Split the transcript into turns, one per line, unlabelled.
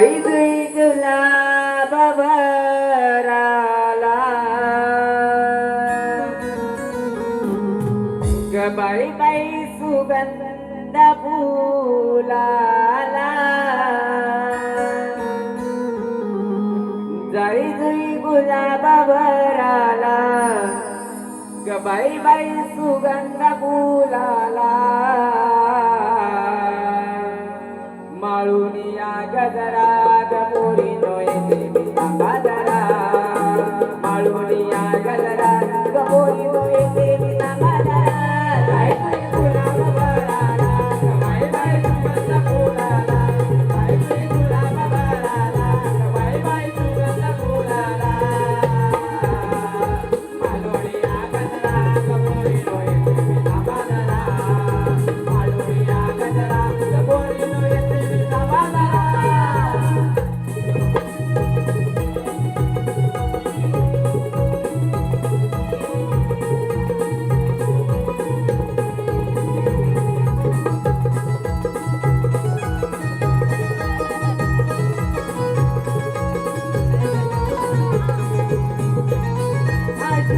जाई जुई बाबाराला. भराला बाई सुगंध फुलाला. जाई जुई गुलाब गबाई ग बाई सुगंध फुला Oh, you know it.